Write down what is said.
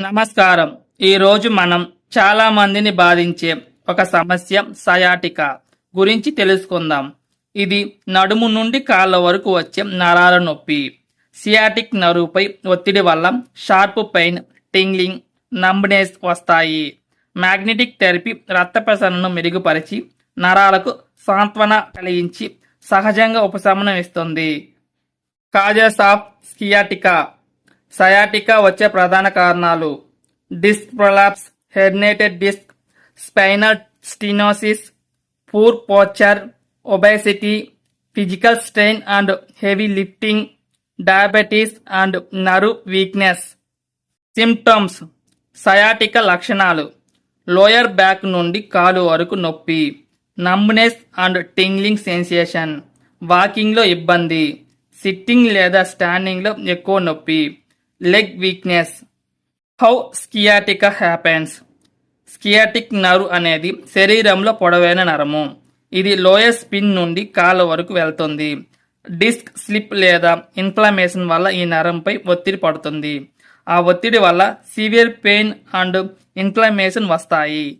నమస్కారం. ఈరోజు మనం చాలా మందిని బాధించే ఒక సమస్య సయాటికా గురించి తెలుసుకుందాం. ఇది నడుము నుండి కాళ్ళ వరకు వచ్చే నరాల నొప్పి. సియాటిక్ నరువుపై ఒత్తిడి వల్ల షార్ప్ పెయిన్ టింగ్లింగ్ నంబ్నెస్ వస్తాయి. మ్యాగ్నెటిక్ థెరపీ రక్త ప్రసరణను మెరుగుపరిచి నరాలకు సాంత్వన కలిగించి సహజంగా ఉపశమనం ఇస్తుంది. కాజెస్ ఆఫ్ స్కియాటికా సయాటికా వచ్చే ప్రధాన కారణాలు. Disc prolapse herniated disc spinal stenosis poor posture obesity physical strain and heavy lifting diabetes and Naru weakness. Symptoms sciatica లక్షణాలు. లోయర్ బ్యాక్ నుండి కాలు వరకు నొప్పి నమ్నెస్ అండ్ టింగ్లింగ్ సెన్సేషన్ వాకింగ్లో ఇబ్బంది సిట్టింగ్ లేదా స్టాండింగ్లో ఎక్కువ నొప్పి. Leg weakness how sciatica happens sciatic నరు అనేది శరీరంలో పొడవైన నరము. ఇది లోయర్ స్పిన్ నుండి కాళ్ళ వరకు వెళ్తుంది. డిస్క్ స్లిప్ లేదా ఇన్ఫ్లమేషన్ వల్ల ఈ నరంపై ఒత్తిడి పడుతుంది. ఆ ఒత్తిడి వల్ల సివియర్ పెయిన్ అండ్ ఇన్ఫ్లమేషన్ వస్తాయి.